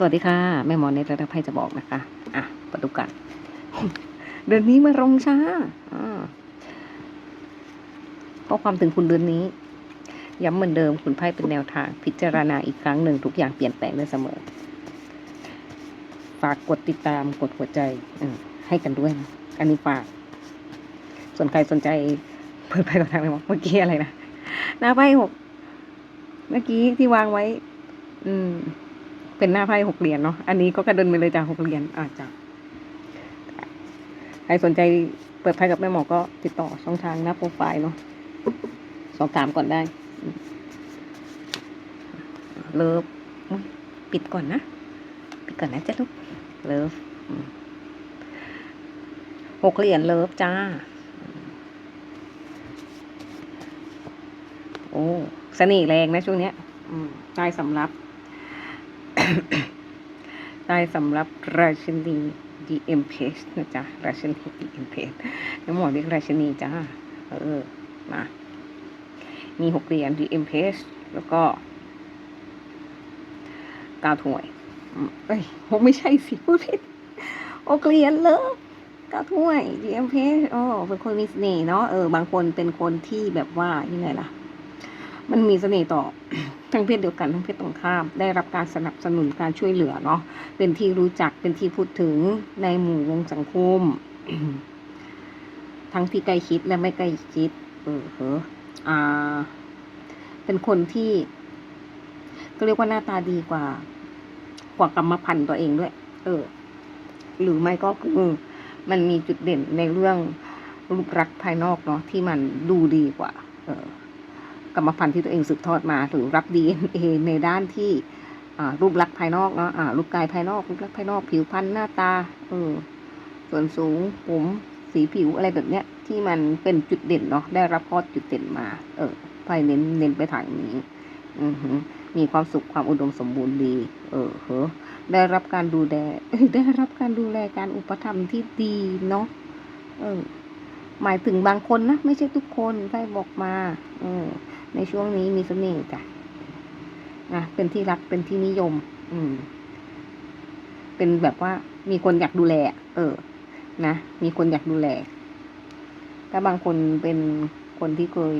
สวัสดีค่ะ แม่หมอในระดับให้จะบอกนะคะ อะมาดูกัน เดือนนี้มาลงช้าอ่าข้อความถึงคุณเดือนนี้ ย้ำเหมือนเดิมคุณไพ่เป็นแนวทาง พิจารณาอีกครั้งหนึ่งทุกอย่างเปลี่ยนแปลงได้เสมอ ฝากกดติดตามกดหัวใจให้กันด้วยนะอันนี้ฝาก ส่วนใครสนใจเปิดไพ่กับทางไหนวะเมื่อกี้อะไรนะหน้าไพ่หกเมื่อกี้ที่วางไว้ อืม เป็นหน้าไพ่หกเหรียญเนาะ อันนี้ก็กระเด็นไปเลยจ้ะหกเหรียญอ่าจ้ะใครสนใจเปิดไพ่กับแม่หมอก็ติดต่อช่องทางหน้าโปรไฟล์เนาะสอบถามก่อนได้ เลิฟปิดก่อนนะ ปิดก่อนนะจ๊ะลูก เลิฟหกเหรียญเลิฟจ้า โอ้เสน่ห์แรงนะช่วงเนี้ย อืมได้สำรับ ได้สำหรับราชินี DM Page นะจ๊ะ ราชินี DM Page น้ำหมอเรียกราชินีจ้า เออ มา มีหกเหรียญ DM Page แล้วก็เก้าถ้วยอืมเอ้ยหกไม่ใช่สิพูดผิดหกเหรียญเลยเก้าถ้วย DM Page อ๋อเป็นคนมีเสน่ห์เนาะ เออ บางคนเป็นคนที่แบบว่า ยังไงล่ะ มันมีเสน่ห์ต่อ ทั้งเพศเดียวกันทั้งเพศตรงข้าม ได้รับการสนับสนุนการช่วยเหลือเนาะเป็นที่รู้จักเป็นที่พูดถึงในหมู่วงสังคม ทั้งที่ใกล้ชิดและไม่ใกล้ชิด เออเหออ่า เป็นคนที่ก็เรียกว่าหน้าตาดีกว่า กว่ากรรมพันธุ์ตัวเองด้วย เออ หรือไม่ก็คือมันมีจุดเด่นในเรื่องรูปลักษณ์ภายนอกเนาะที่มันดูดีกว่า เออ รรมพันธุ์ที่ตัวเองสืบทอดมาหรือรับ DNA ในด้านที่รูปลักษณ์ภายนอกเนาะรูปกายภายนอก รูปลักษณ์ภายนอก ผิวพรรณหน้าตาเออส่วนสูงผมสีผิวอะไรแบบเนี้ย ที่มันเป็นจุดเด่นเนาะได้รับพอดจุดเด่นมา เออไพ่เน้นเน้นไปทางนี้ อือหือมีความสุขความอุดมสมบูรณ์ดี เออเหอได้รับการดูแลได้รับการดูแลการอุปถัมภ์ที่ดีเนาะเออ หมายถึงบางคนนะ ไม่ใช่ทุกคนไพ่บอกมา เออ ในช่วงนี้มีเสน่ห์จ้ะนะเป็นที่รักเป็นที่นิยม อืม เป็นแบบว่ามีคนอยากดูแล เออ นะ มีคนอยากดูแล ถ้าบางคนเป็นคนที่เคย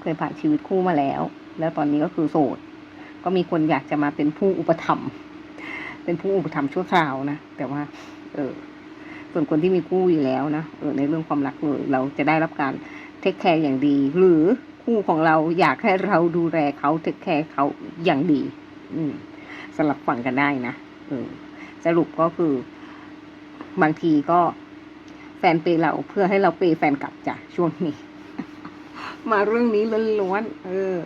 เคยผ่านชีวิตคู่มาแล้ว แล้วตอนนี้ก็คือโสด ก็มีคนอยากจะมาเป็นผู้อุปถัมภ์ เป็นผู้อุปถัมภ์ชั่วคราวนะ แต่ว่า เออ ส่วนคนที่มีคู่อยู่แล้วนะ เออ ในเรื่องความรักเลยเราจะได้รับการ ทคแคร์อย่างดี หรือคู่ของเราอยากให้เราดูแลเขาเทคแคร์เขาอย่างดี อืมสลับฝั่งกันได้นะเออสรุปก็คือบางทีก็แฟนเปย์เราเพื่อให้เราเปย์แฟนกลับจ้ะช่วงนี้ มาเรื่องนี้ล้วนๆเออ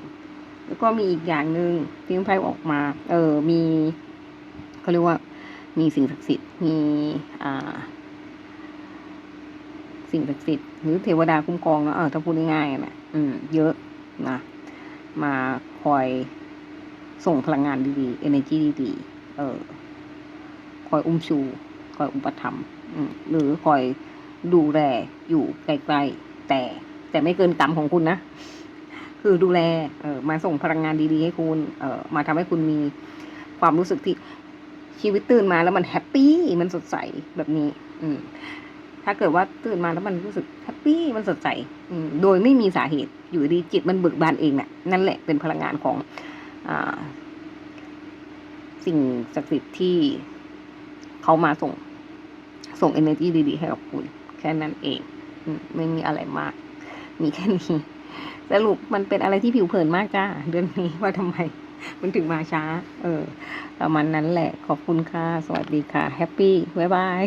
แล้วก็มีอีกอย่างหนึ่งที่ไพ่ออกมา เออ มีเขาเรียกว่า มีสิ่งศักดิ์สิทธิ์มีอ่า สิ่งศักดิ์สิทธิ์หรือเทวดาคุ้มครองเนาะเออถ้าพูดง่ายๆนะอืม เยอะนะมาคอยส่งพลังงานดีๆ energy ดีๆ เออ คอยอุ้มชู คอยอุปถัมภ์อืมหรือคอยดูแลอยู่ไกลๆแต่แต่ไม่เกินกรรมของคุณนะ คือดูแล เออมาส่งพลังงานดีๆ ให้คุณ เออมาทำให้คุณมีความรู้สึกที่ชีวิตตื่นมาแล้วมันแฮปปี้ มันสดใสแบบนี้ อืม ถ้าเกิดว่าตื่นมาแล้วมันรู้สึกแฮปปี้มันสดใสโดยไม่มีสาเหตุอยู่ดีจิตมันเบิกบานเองน่ะนั่นแหละเป็นพลังงานของอสิ่งศักดิ์สิทธิ์ที่เขามาส่ง ส่ง energy ดี ๆ ให้กับคุณ แค่นั้นเองไม่มีอะไรมาก มีแค่นี้สรุปมันเป็นอะไรที่ผิวเผินมากจ้า เดือนนี้ว่าทำไมมันถึงมาช้า เออประมาณนั้นแหละขอบคุณค่ะ สวัสดีค่ะ แฮปปี้ บ๊ายบาย